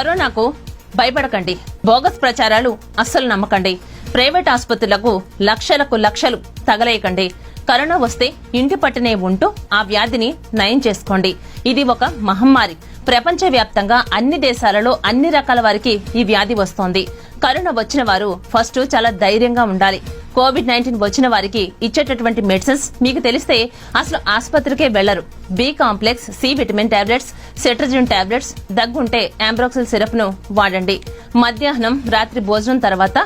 కరోనాకు భయపడకండి. బోగస్ ప్రచారాలు అస్సలు నమ్మకండి. ప్రైవేట్ ఆసుపత్రులకు లక్షలకు లక్షలు తగలేయకండి. కరోనా వస్తే ఇంటి పట్టునే ఉంటూ ఆ వ్యాధిని నయం చేసుకోండి. ఇది ఒక మహమ్మారి. ప్రపంచవ్యాప్తంగా అన్ని దేశాలలో అన్ని రకాల వారికి ఈ వ్యాధి వస్తోంది. కరోనా వచ్చిన వారు ఫస్ట్ చాలా ధైర్యంగా ఉండాలి. కోవిడ్ నైన్టీన్ వచ్చిన వారికి ఇచ్చేటటువంటి మెడిసిన్స్ మీకు తెలిస్తే అసలు ఆసుపత్రికే వెళ్ళరు B complex C vitamin tablets cetirizine tablets దగ్గుంటే ambroxol సిరప్ను వాడండి. మధ్యాహ్నం రాత్రి భోజనం తర్వాత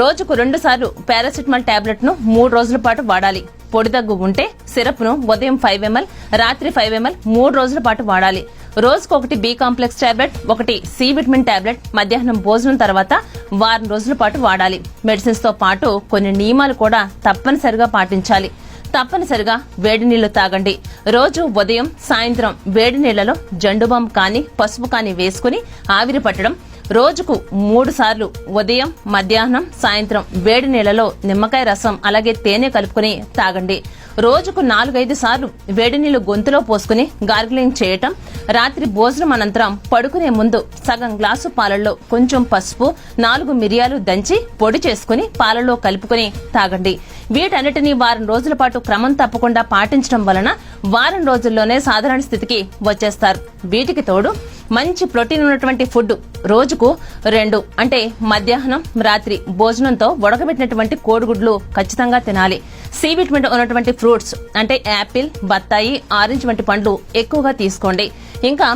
రోజుకు రెండు సార్లు పారాసిటమాల్ టాబ్లెట్ను మూడు రోజుల పాటు వాడాలి. పొడి దగ్గు ఉంటే సిరప్ను ఉదయం ఫైవ్ ఎంఎల్ రాత్రి ఫైవ్ ఎంఎల్ మూడు రోజుల పాటు వాడాలి. రోజుకు ఒకటి బి కాంప్లెక్స్ టాబ్లెట్ ఒకటి సి విటమిన్ టాబ్లెట్ మధ్యాహ్నం భోజనం తర్వాత వారం రోజుల పాటు వాడాలి. మెడిసిన్స్తో పాటు కొన్ని నియమాలు కూడా తప్పనిసరిగా పాటించాలి. తప్పనిసరిగా వేడి నీళ్ళు తాగండి. రోజు ఉదయం సాయంత్రం వేడి నీళ్ళలో జండుబాం కానీ పసుపు కానీ వేసుకుని ఆవిరి పట్టడం. రోజుకు మూడు సార్లు ఉదయం మధ్యాహ్నం సాయంత్రం వేడి నీళ్ళలో నిమ్మకాయ రసం అలాగే తేనె కలుపుకుని తాగండి. రోజుకు నాలుగైదు సార్లు వేడి నీళ్ళు గొంతులో పోసుకుని గార్గిలింగ్ చేయటం రాత్రి భోజనం అనంతరం పడుకునే ముందు సగం గ్లాసు పాలల్లో కొంచెం పసుపు నాలుగు మిరియాలు దంచి పొడి చేసుకుని పాలలో కలుపుకుని తాగండి. వీటన్నిటినీ వారం రోజుల పాటు క్రమం తప్పకుండా పాటించడం వలన వారం రోజుల్లోనే సాధారణ స్థితికి వచ్చేస్తారు. వీటికి తోడు మంచి ప్రోటీన్ ఉన్నటువంటి ఫుడ్ రోజుకు రెండు అంటే మధ్యాహ్నం రాత్రి భోజనంతో ఉడకబెట్టినటువంటి కోడిగుడ్లు ఖచ్చితంగా తినాలి. సి విటమిన్ ఉన్నటువంటి ఫ్రూట్స్ అంటే యాపిల్ బత్తాయి ఆరెంజ్ వంటి పండ్లు ఎక్కువగా తీసుకోండి. ఇంకా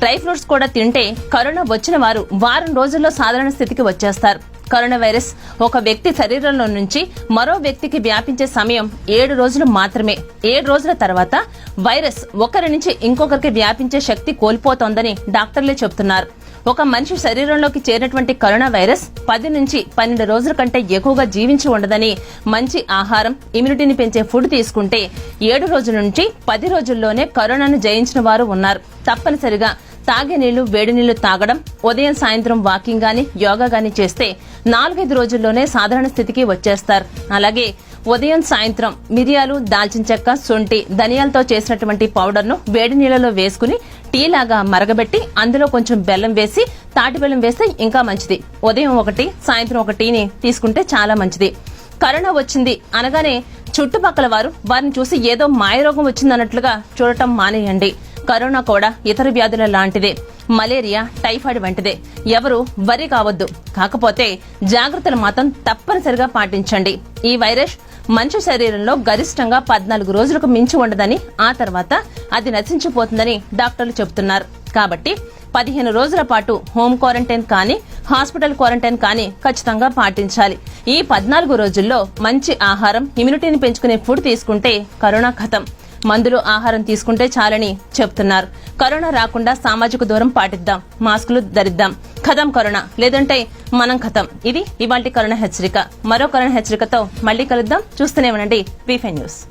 డ్రై ఫ్రూట్స్ కూడా తింటే కరోనా వచ్చిన వారు వారం రోజుల్లో సాధారణ స్థితికి వచ్చేస్తారు. కరోనా వైరస్ ఒక వ్యక్తి శరీరంలో నుంచి మరో వ్యక్తికి వ్యాపించే సమయం ఏడు రోజులు మాత్రమే. ఏడు రోజుల తర్వాత వైరస్ ఒకరి నుంచి ఇంకొకరికి వ్యాపించే శక్తి కోల్పోతోందని డాక్టర్లే చెబుతున్నారు ఒక మనిషి శరీరంలోకి చేరినటువంటి కరోనా వైరస్ పది నుంచి పన్నెండు రోజుల కంటే ఎక్కువగా జీవించి ఉండదని మంచి ఆహారం ఇమ్యూనిటీని పెంచే ఫుడ్ తీసుకుంటే ఏడు రోజుల నుంచి పది రోజుల్లోనే కరోనాను జయించిన వారు ఉన్నారు. తప్పనిసరిగా తాగే నీళ్ళు వేడి నీళ్ళు తాగడం ఉదయం సాయంత్రం వాకింగ్ గాని యోగా గాని చేస్తే నాలుగైదు రోజుల్లోనే సాధారణ స్థితికి వచ్చేస్తారు. అలాగే ఉదయం సాయంత్రం మిరియాలు దాల్చిన చెక్క శొంఠి ధనియాలతో చేసినటువంటి పౌడర్ను వేడి నీళ్ళలో వేసుకుని టీ లాగా మరగబెట్టి అందులో కొంచెం బెల్లం వేసి తాటి బెల్లం వేస్తే ఇంకా మంచిది. ఉదయం ఒకటి సాయంత్రం ఒక టీని తీసుకుంటే చాలా మంచిది. కరోనా వచ్చింది అనగానే చుట్టుపక్కల వారు వారిని చూసి ఏదో మాయరోగం వచ్చిందన్నట్లుగా చూడటం మానేయండి. కరోనా కూడా ఇతర వ్యాధుల లాంటిదే. మలేరియా టైఫాయిడ్ వంటిదే. ఎవరు వరి కావద్దు. కాకపోతే జాగ్రత్తలు మాత్రం తప్పనిసరిగా పాటించండి. ఈ వైరస్ మనిషి శరీరంలో గరిష్టంగా పద్నాలుగు రోజులకు మించి ఉండదని ఆ తర్వాత అది నశించిపోతుందని డాక్టర్లు చెబుతున్నారు. కాబట్టి పదిహేను రోజుల పాటు హోమ్ క్వారంటైన్ కానీ హాస్పిటల్ క్వారంటైన్ కానీ ఖచ్చితంగా పాటించాలి. ఈ పద్నాలుగు రోజుల్లో మంచి ఆహారం ఇమ్యూనిటీని పెంచుకునే ఫుడ్ తీసుకుంటే కరోనా ఖతం మందులు ఆహారం తీసుకుంటే చాలని చెప్తున్నారు. కరోనా రాకుండా సామాజిక దూరం పాటిద్దాం. మాస్కులు ధరిద్దాం. కథం కరోనా. లేదంటే మనం కథం. ఇది ఇవాల్టి కరోనా హెచ్చరిక. మరో కరోనా హెచ్చరికతో మళ్ళీ కలుద్దాం. చూస్తూనే ఉండండి. వీఫై న్యూస్.